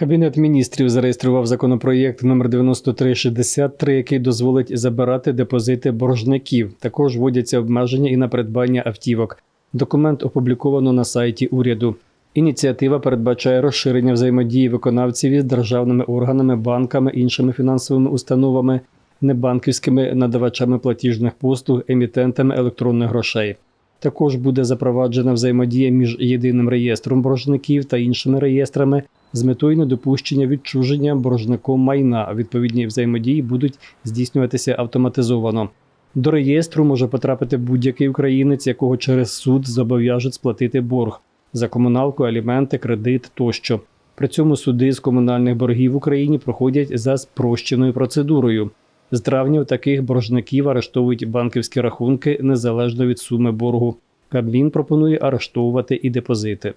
Кабінет міністрів зареєстрував законопроєкт номер 9363, який дозволить забирати депозити боржників. Також вводяться обмеження і на придбання автівок. Документ опубліковано на сайті уряду. Ініціатива передбачає розширення взаємодії виконавців із державними органами, банками, іншими фінансовими установами, небанківськими надавачами платіжних послуг, емітентами електронних грошей. Також буде запроваджена взаємодія між єдиним реєстром боржників та іншими реєстрами з метою недопущення відчуження боржником майна. Відповідні взаємодії будуть здійснюватися автоматизовано. До реєстру може потрапити будь-який українець, якого через суд зобов'яжуть сплатити борг за комуналку, аліменти, кредит тощо. При цьому суди з комунальних боргів в Україні проходять за спрощеною процедурою. З травня у таких боржників арештовують банківські рахунки незалежно від суми боргу. Кабмін пропонує арештовувати і депозити.